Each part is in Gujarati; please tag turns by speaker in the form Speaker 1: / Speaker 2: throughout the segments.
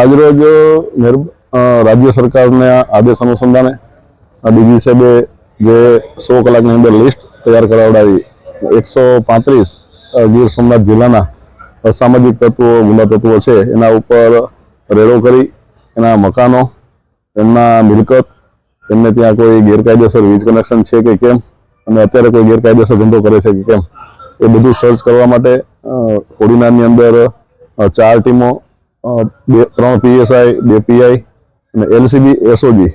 Speaker 1: આજરોજ રાજ્ય સરકારના આદેશ અનુસંધાને ડીજી સાહેબે જે સો કલાકની અંદર લિસ્ટ તૈયાર કરાવડાવી એકસો પાંત્રીસ ગીર સોમનાથ જિલ્લાના અસામાજિક તત્વો ગુંડા તત્વો છે એના ઉપર રેડો કરી એના મકાનો એમના મિલકત એમને ત્યાં કોઈ ગેરકાયદેસર વીજ કનેક્શન છે કે કેમ અને અત્યારે કોઈ ગેરકાયદેસર ધંધો કરે છે કે કેમ એ બધું સર્ચ કરવા માટે અ, કોડીનારની અંદર ચાર ટીમો બે, ત્રણ પીએસઆઈ બે પીઆઈ અને એલસીબી એસઓજી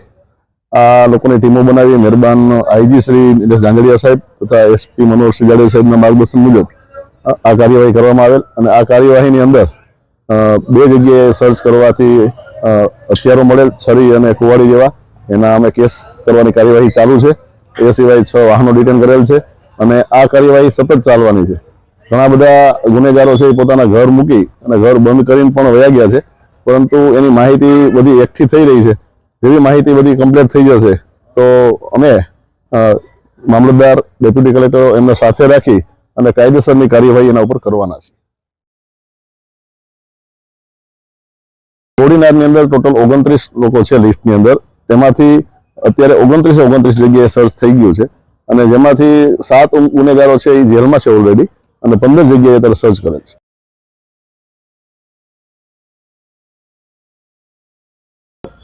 Speaker 1: આ લોકોની ટીમો બનાવી મહેરબાન આઈજી શ્રી નિલેશ જાંગડિયા સાહેબ તથા એસપી મનોહર સિજાડે સાહેબના માર્ગદર્શન મુજબ આ કાર્યવાહી કરવામાં આવેલ અને આ કાર્યવાહીની અંદર બે જગ્યાએ સર્ચ કરવાથી હથિયારો મળેલ, છરી અને કુવાડી જેવા, એના અમે કેસ કરવાની કાર્યવાહી ચાલુ છે. એ સિવાય છ વાહનો ડિટેન કરેલ છે અને આ કાર્યવાહી સતત ચાલવાની છે. ઘણા બધા ગુનેગારો છે એ પોતાના ઘર મૂકી અને ઘર બંધ કરીને પણ વયા ગયા છે. પરંતુ એની માહિતી બધી એકઠી થઈ રહી છે. જેવી માહિતી બધી કમ્પ્લીટ થઈ જશે, તો અમે મામલતદાર ડેપ્યુટી કલેક્ટર એમને સાથે રાખી અને કાયદેસરની કાર્યવાહી એના ઉપર કરવાના છે. કોડીનારની અંદર ટોટલ ઓગણત્રીસ લોકો છે લિસ્ટની અંદર. તેમાંથી અત્યારે ઓગણત્રીસે ઓગણત્રીસ જગ્યાએ સર્ચ થઈ ગયું છે. અને જેમાંથી સાત ગુનેગારો છે એ જેલમાં છે ઓલરેડી અને પંદર જગ્યાએ અત્યારે સર્ચ કરે છે.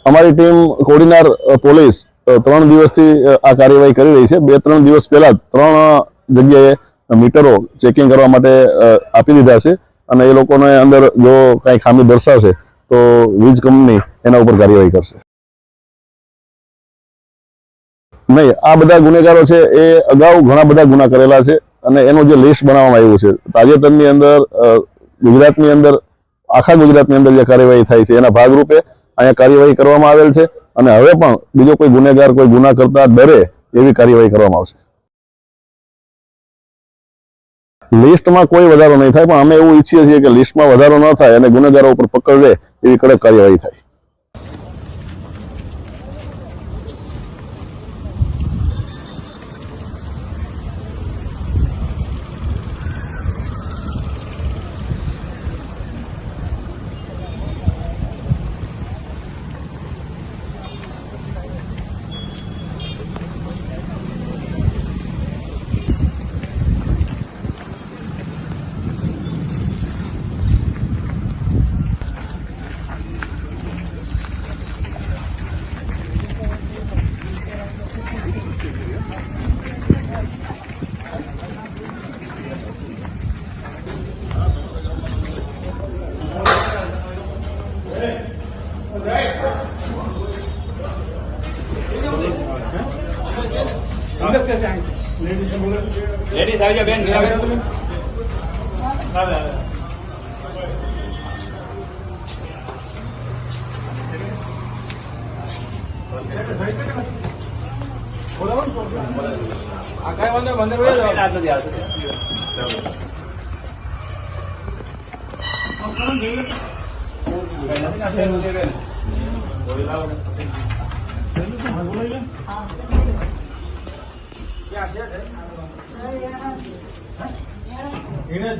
Speaker 1: અમારી ટીમ કોડીનાર પોલીસ ત્રણ દિવસથી આ કાર્યવાહી કરી રહી છે. બે, ત્રણ દિવસ પહેલા ત્રણ જગ્યાએ મીટરો ચેકિંગ કરવા માટે આપી દીધા છે. અને એ લોકોને અંદર જો કાંઈ ખામી દર્શાવશે, તો વીજ કંપની એના ઉપર કાર્યવાહી કરશે. નહીં, આ બધા ગુનેગારો છે, એ અગાઉ ઘણા બધા ગુના કરેલા છે. અને એનું જે લિસ્ટ બનાવવામાં આવ્યું છે, તાજેતરની અંદર ગુજરાતની અંદર, આખા ગુજરાતની અંદર જે કાર્યવાહી થાય છે, એના ભાગરૂપે અહીંયા કાર્યવાહી કરવામાં આવેલ છે અને હવે પણ બીજો કોઈ ગુનેગાર, કોઈ ગુના કરતા ડરે એવી કાર્યવાહી કરવામાં આવશે. લિસ્ટમાં કોઈ વધારો નહીં થાય, પણ અમે એવું ઈચ્છીએ છીએ કે લિસ્ટમાં વધારો ન થાય અને ગુનેગારો ઉપર પકડ રહે એવી કડક કાર્યવાહી થાય.
Speaker 2: લેડીઝ આવી જાવ બેન મીરાબેન આવે આવે આ કઈ વાંધો બંદર હોય જ નથી આવશે બોલી લાવો હા હિરેજ.